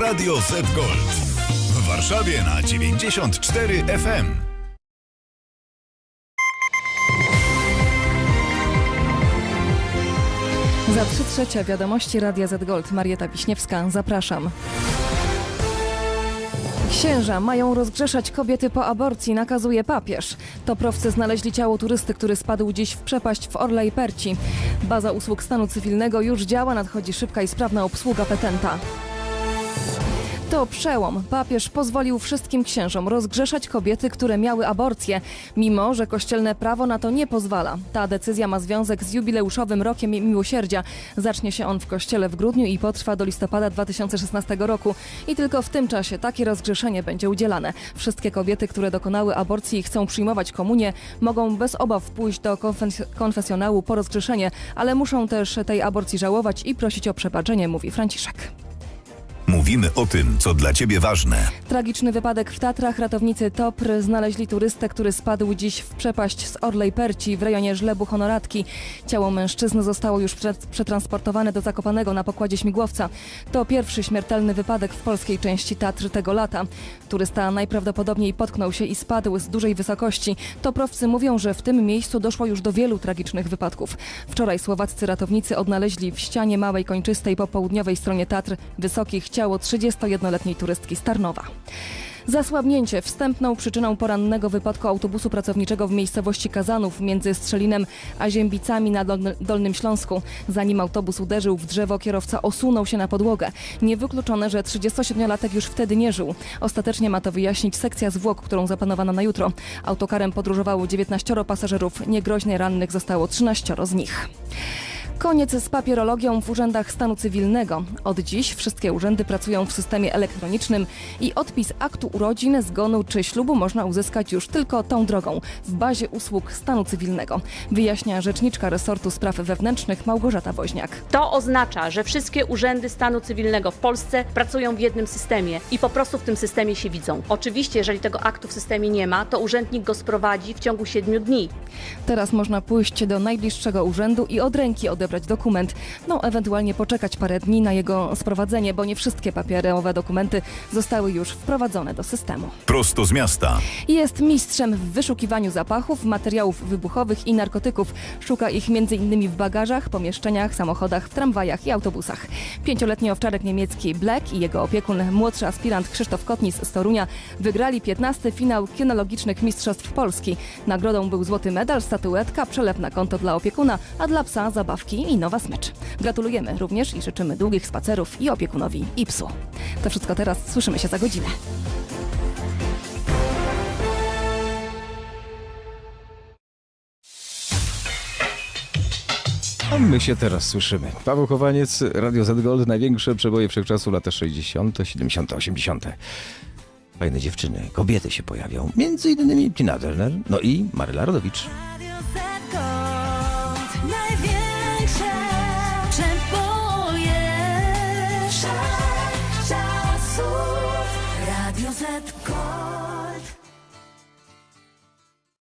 Radio Z Gold. W Warszawie na 94 FM. Za trzy trzecie wiadomości Radia Z Gold. Marieta Wiśniewska, zapraszam. Księża mają rozgrzeszać kobiety po aborcji, nakazuje papież. Toprowcy znaleźli ciało turysty, który spadł dziś w przepaść w Orle i Perci. Baza usług stanu cywilnego już działa, nadchodzi szybka i sprawna obsługa petenta. To przełom. Papież pozwolił wszystkim księżom rozgrzeszać kobiety, które miały aborcję, mimo że kościelne prawo na to nie pozwala. Ta decyzja ma związek z jubileuszowym rokiem miłosierdzia. Zacznie się on w kościele w grudniu i potrwa do listopada 2016 roku. I tylko w tym czasie takie rozgrzeszenie będzie udzielane. Wszystkie kobiety, które dokonały aborcji i chcą przyjmować komunię, mogą bez obaw pójść do konfes- konfesjonału po rozgrzeszenie, ale muszą też tej aborcji żałować i prosić o przebaczenie, mówi Franciszek. Mówimy o tym, co dla Ciebie ważne. Tragiczny wypadek w Tatrach. Ratownicy TOPR znaleźli turystę, który spadł dziś w przepaść z Orlej Perci w rejonie Żlebu Honoratki. Ciało mężczyzny zostało już prze- przetransportowane do Zakopanego na pokładzie śmigłowca. To pierwszy śmiertelny wypadek w polskiej części Tatr tego lata. Turysta najprawdopodobniej potknął się i spadł z dużej wysokości. Toprowcy mówią, że w tym miejscu doszło już do wielu tragicznych wypadków. Wczoraj słowaccy ratownicy odnaleźli w ścianie małej kończystej po południowej stronie Tatr wysokich ciało 31-letniej turystki z Tarnowa. Zasłabnięcie wstępną przyczyną porannego wypadku autobusu pracowniczego w miejscowości Kazanów między Strzelinem a Ziębicami na Dolny- Dolnym Śląsku. Zanim autobus uderzył w drzewo, kierowca osunął się na podłogę. Niewykluczone, że 37-latek już wtedy nie żył. Ostatecznie ma to wyjaśnić sekcja zwłok, którą zaplanowano na jutro. Autokarem podróżowało 19 pasażerów, niegroźnie rannych zostało 13 z nich. Koniec z papierologią w urzędach stanu cywilnego. Od dziś wszystkie urzędy pracują w systemie elektronicznym i odpis aktu urodzin, zgonu czy ślubu można uzyskać już tylko tą drogą w bazie usług stanu cywilnego. Wyjaśnia rzeczniczka resortu spraw wewnętrznych Małgorzata Woźniak. To oznacza, że wszystkie urzędy stanu cywilnego w Polsce pracują w jednym systemie i po prostu w tym systemie się widzą. Oczywiście, jeżeli tego aktu w systemie nie ma, to urzędnik go sprowadzi w ciągu 7 dni. Teraz można pójść do najbliższego urzędu i od ręki odebrać dokument. No, ewentualnie poczekać parę dni na jego sprowadzenie, bo nie wszystkie papierowe dokumenty zostały już wprowadzone do systemu. Prosto z miasta. Jest mistrzem w wyszukiwaniu zapachów, materiałów wybuchowych i narkotyków. Szuka ich m.in. w bagażach, pomieszczeniach, samochodach, w tramwajach i autobusach. Pięcioletni owczarek niemiecki Black i jego opiekun, młodszy aspirant Krzysztof Kotnis z Torunia, wygrali 15. finał kinologicznych Mistrzostw Polski. Nagrodą był złoty medal, statuetka, przelew na konto dla opiekuna, a dla psa zabawki i nowa smycz. Gratulujemy również i życzymy długich spacerów i opiekunowi i psu. To wszystko teraz, słyszymy się za godzinę. A my się teraz słyszymy. Paweł Chowaniec, Radio Z Gold, największe przeboje wszechczasu, lata 60., 70., 80. Fajne dziewczyny, kobiety się pojawią. Między innymi Tina Turner, no i Maryla Rodowicz. setko